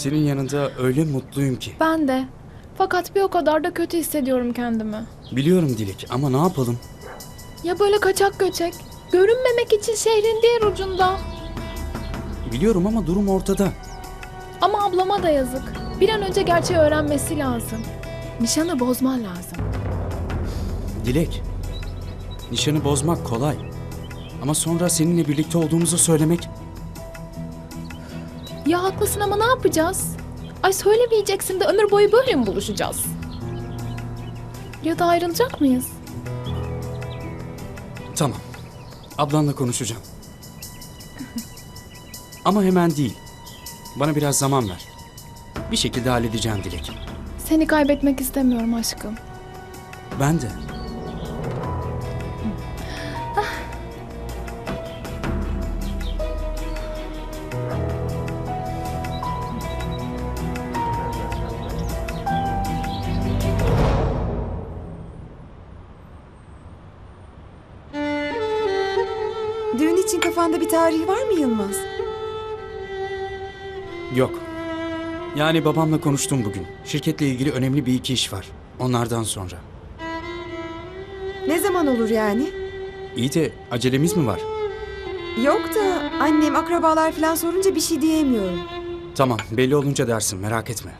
Senin yanında öyle mutluyum ki. Ben de. Fakat bir o kadar da kötü hissediyorum kendimi. Biliyorum Dilek ama ne yapalım? Ya böyle kaçak göçek? Görünmemek için şehrin diğer ucunda. Biliyorum ama durum ortada. Ama ablama da yazık. Bir an önce gerçeği öğrenmesi lazım. Nişanı bozman lazım. Dilek. Nişanı bozmak kolay. Ama sonra seninle birlikte olduğumuzu söylemek Ya haklısın ama ne yapacağız? Ay söylemeyeceksin de ömür boyu böyle mi buluşacağız? Ya da ayrılacak mıyız? Tamam. Ablanla konuşacağım. Ama hemen değil. Bana biraz zaman ver. Bir şekilde halledeceğim Dilek. Seni kaybetmek istemiyorum aşkım. Ben de. İçin kafanda bir tarih var mı Yılmaz? Yok. Yani babamla konuştum bugün. Şirketle ilgili önemli bir iki iş var. Onlardan sonra. Ne zaman olur yani? İyi de acelemiz mi var? Yok da annem akrabalar falan sorunca bir şey diyemiyorum. Tamam, belli olunca dersin, merak etme.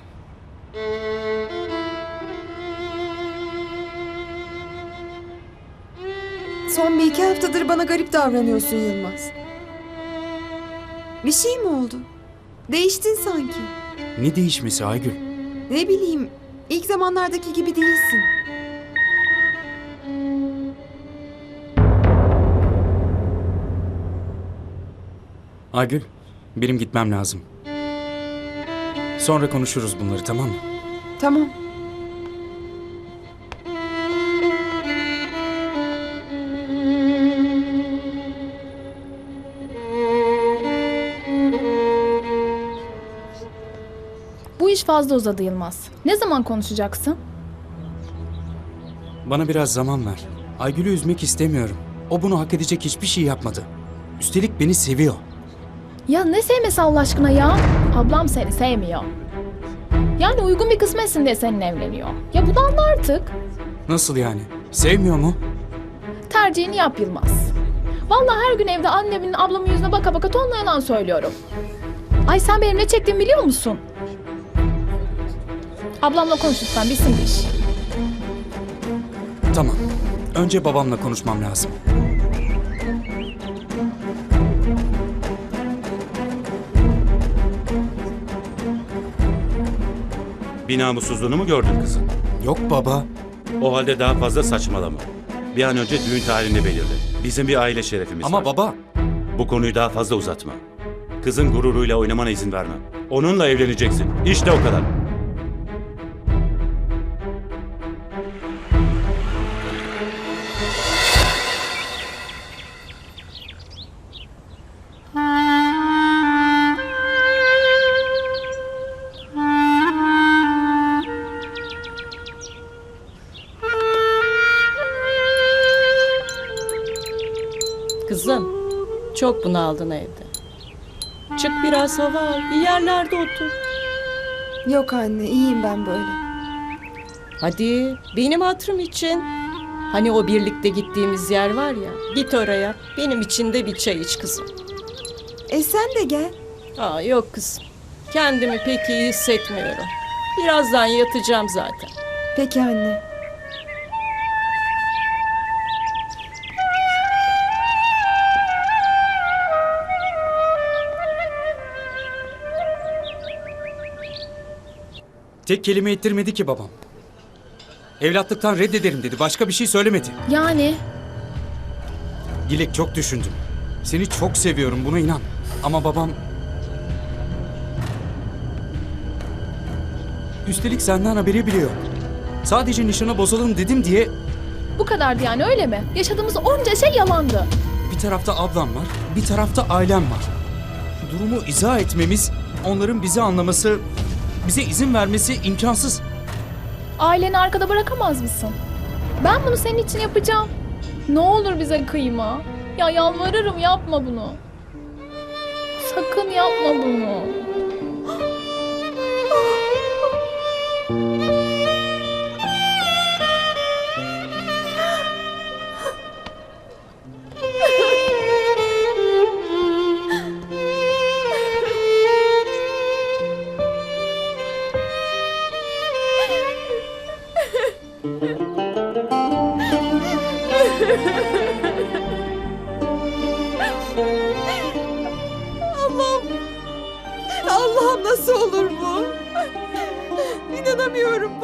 Son bir iki haftadır bana garip davranıyorsun Yılmaz. Bir şey mi oldu? Değiştin sanki. Ne değişmesi Aygül? Ne bileyim, ilk zamanlardaki gibi değilsin. Aygül, benim gitmem lazım. Sonra konuşuruz bunları, tamam mı? Tamam. Fazla uzadı Yılmaz. Ne zaman konuşacaksın? Bana biraz zaman ver. Aygül'ü üzmek istemiyorum. O bunu hak edecek hiçbir şey yapmadı. Üstelik beni seviyor. Ya ne sevmesi Allah aşkına ya? Ablam seni sevmiyor. Yani uygun bir kısmetsin diye seninle evleniyor. Ya bunu anla artık. Nasıl yani? Sevmiyor mu? Tercihini yap Yılmaz. Vallahi her gün evde annemin ablamın yüzüne baka baka tonla yalan söylüyorum. Ay sen benim ne çektiğimi biliyor musun? Ablamla konuş lütfen bitsin bu iş. Tamam. Önce babamla konuşmam lazım. Bir namussuzluğunu mu gördün kızın? Yok baba. O halde daha fazla saçmalama. Bir an önce düğün tarihini belirle. Bizim bir aile şerefimiz Ama var. baba. Bu konuyu daha fazla uzatma. Kızın gururuyla oynamana izin vermem. Onunla evleneceksin. İşte o kadar. Çok bunaldın evde. Çık biraz hava al, bir yerlerde otur. Yok anne, iyiyim ben böyle. Hadi, benim hatırım için. Hani o birlikte gittiğimiz yer var ya, git oraya. Benim için de bir çay iç kızım. E sen de gel. Aa yok kızım, kendimi pek iyi hissetmiyorum. Birazdan yatacağım zaten. Peki anne. Tek kelime ettirmedi ki babam. Evlatlıktan reddederim dedi. Başka bir şey söylemedi. Yani Dilek çok düşündüm. Seni çok seviyorum buna inan. Ama babam... Üstelik senden haberi biliyor. Sadece nişana bozalım dedim diye bu kadardı yani öyle mi? Yaşadığımız onca şey yalandı. bir tarafta ablam var, bir tarafta ailem var. Durumu izah etmemiz, onların bizi anlaması, bize izin vermesi imkansız. Aileni arkada bırakamaz mısın? Ben bunu senin için yapacağım. Ne olur bize kıyma. Ya yalvarırım yapma bunu. Sakın yapma bunu.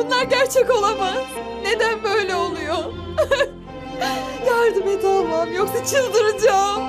Bunlar gerçek olamaz. Neden böyle oluyor? Yardım et Allah'ım yoksa çıldıracağım.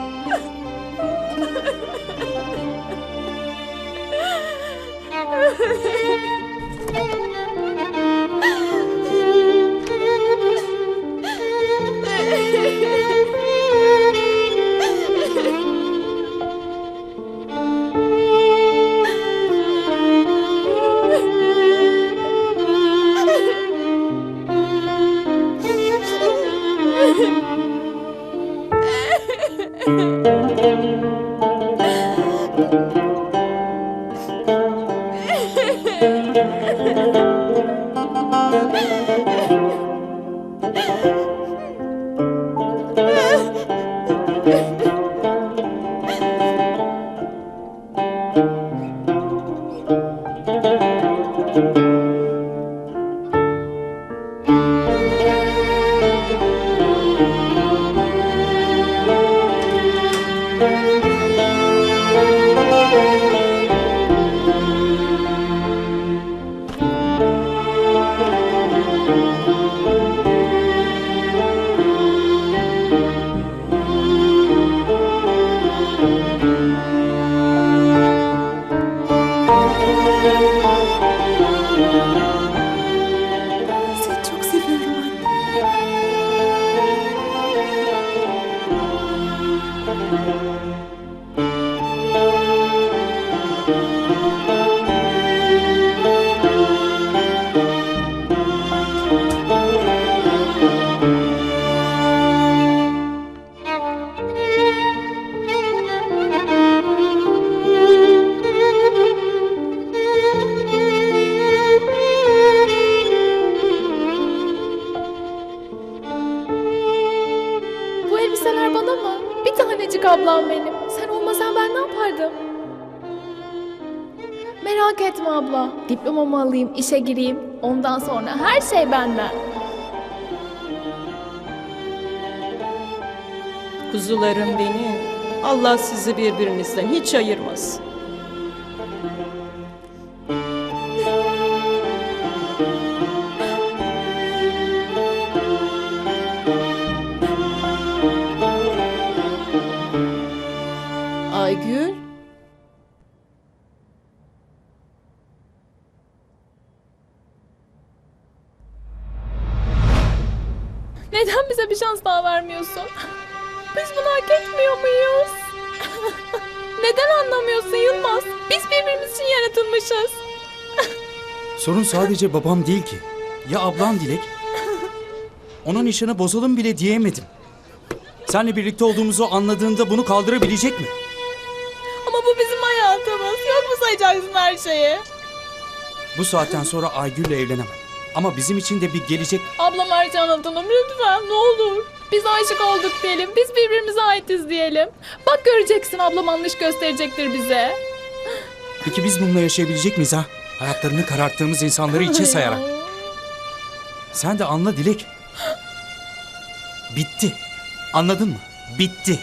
Alayım, işe gireyim. Ondan sonra her şey benden. Kuzularım benim. Allah sizi birbirinizden hiç ayırmasın. Neden bize bir şans daha vermiyorsun? Biz bunu hak etmiyor muyuz? Neden anlamıyorsun Yılmaz? Biz birbirimiz için yaratılmışız. Sorun sadece babam değil ki. Ya ablam Dilek? Ona nişanı bozalım bile diyemedim. Seninle birlikte olduğumuzu anladığında bunu kaldırabilecek mi? Ama bu bizim hayatımız. Yok mu sayacaksın her şeyi? Bu saatten sonra Aygül'le evlenemem. Ama bizim için de bir gelecek... Ablam Ercan Hanım lütfen ne olur. Biz aşık olduk diyelim. Biz birbirimize aitiz diyelim. Bak göreceksin ablam anlayış gösterecektir bize. Peki biz bununla yaşayabilecek miyiz ha? Hayatlarını kararttığımız insanları içe sayarak. Sen de anla Dilek. Bitti. Anladın mı? Bitti.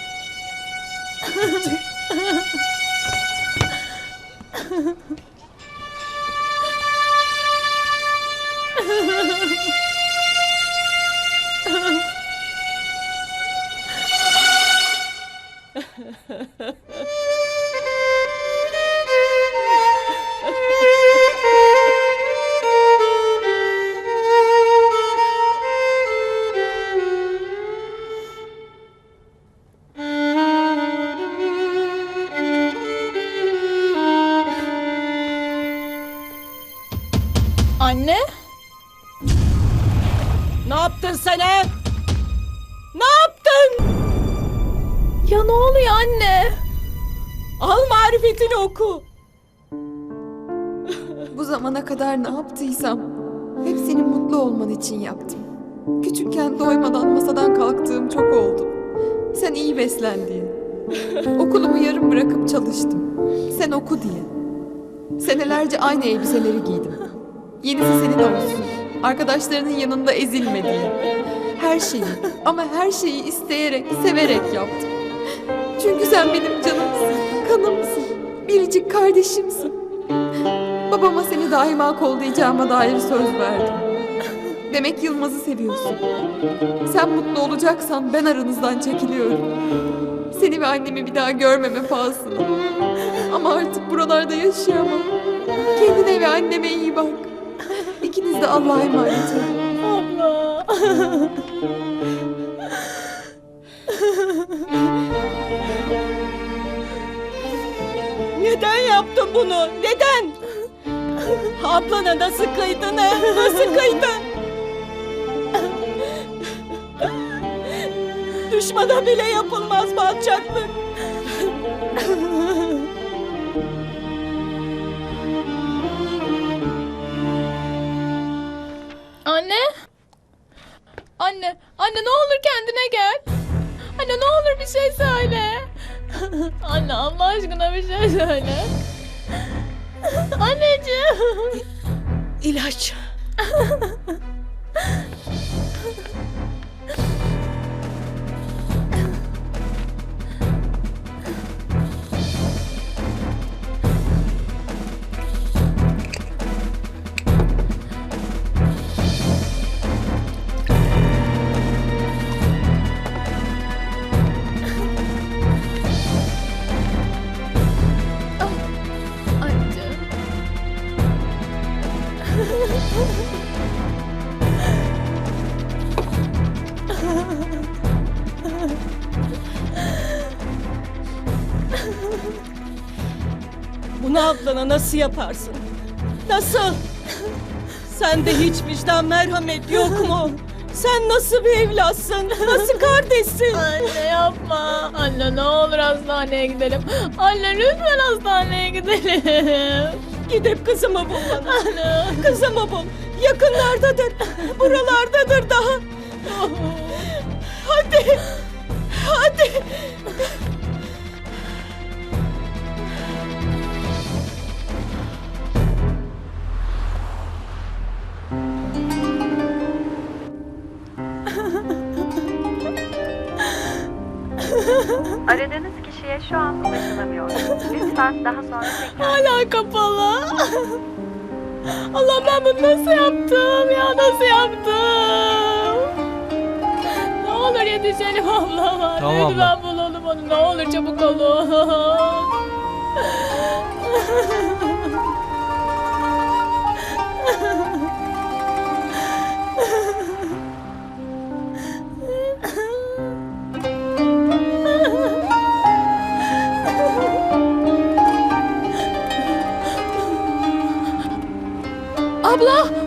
Anne? ne yaptın sen he? Ne yaptın? Ya ne oluyor anne? Al marifetini oku. Bu zamana kadar ne yaptıysam hep senin mutlu olman için yaptım. Küçükken doymadan masadan kalktığım çok oldu. Sen iyi beslen diye. Okulumu yarım bırakıp çalıştım. Sen oku diye. Senelerce aynı elbiseleri giydim. Yenisi senin olsun. Arkadaşlarının yanında ezilme diye. Her şeyi ama her şeyi isteyerek, severek yaptım. Çünkü sen benim canımsın, kanımsın, biricik kardeşimsin. Babama seni daima kollayacağıma dair söz verdim. Demek Yılmaz'ı seviyorsun. Sen mutlu olacaksan ben aranızdan çekiliyorum. Seni ve annemi bir daha görmeme pahasına. Ama artık buralarda yaşayamam. Kendine ve anneme iyi bak. İkiniz de Allah'a emanet olun. Abla. Neden yaptın bunu? Neden? Ablana nasıl kıydın ha? Nasıl kıydın? Düşmana bile yapılmaz bu alçaklık. Anne. Anne ne olur kendine gel. Anne ne olur bir şey söyle. Anne Allah aşkına bir şey söyle. Anneciğim. İlaç. Bunu ablana nasıl yaparsın? Nasıl? Sende hiç vicdan merhamet yok mu? Sen nasıl bir evlatsın? Nasıl kardeşsin? Anne yapma. Anne ne olur hastaneye gidelim. Anne lütfen hastaneye gidelim. Gidip kızımı bul bana. Kızımı bul. Yakınlardadır. Buralardadır daha. Hadi. Hadi. Aradığınız kişiye şu an ulaşılamıyor. Lütfen daha sonra tekrar Hala kapalı. Allah ben bunu nasıl yaptım ya nasıl yaptım? Ne olur yetişelim abla. Tamam Lütfen bulalım onu ne olur çabuk olun.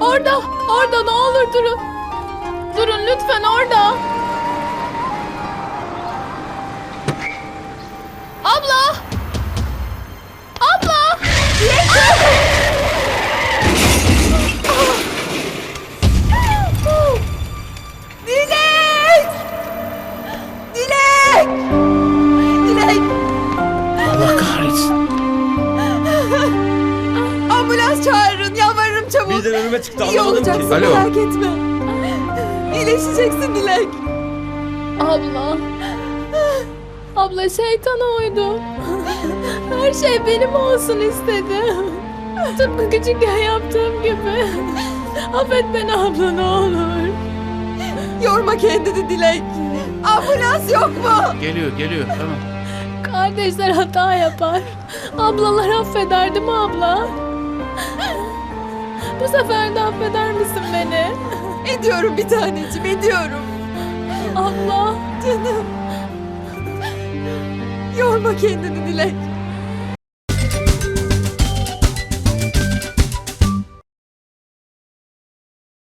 Orada orada ne olur durun. Durun lütfen orada. Abla! Abla! Dilek! Dilek! Dilek! Allah kahretsin. Ambulans çağırın yalvarırım çabuk. Birden önüme çıktı İyi anlamadım ki. olacaksın Alo. merak etme. İyileşeceksin Dilek. Abla. Abla şeytan oydu. Her şey benim olsun istedi. Tıpkı küçükken yaptığım gibi. Affet beni abla ne olur. Yorma kendini Dilek. Ambulans yok mu? Geliyor geliyor tamam. Kardeşler hata yapar. Ablalar affeder değil mi abla? Bu sefer de affeder misin beni? Ediyorum bir taneciğim ediyorum. Abla. Canım. Yorma kendini Dilek.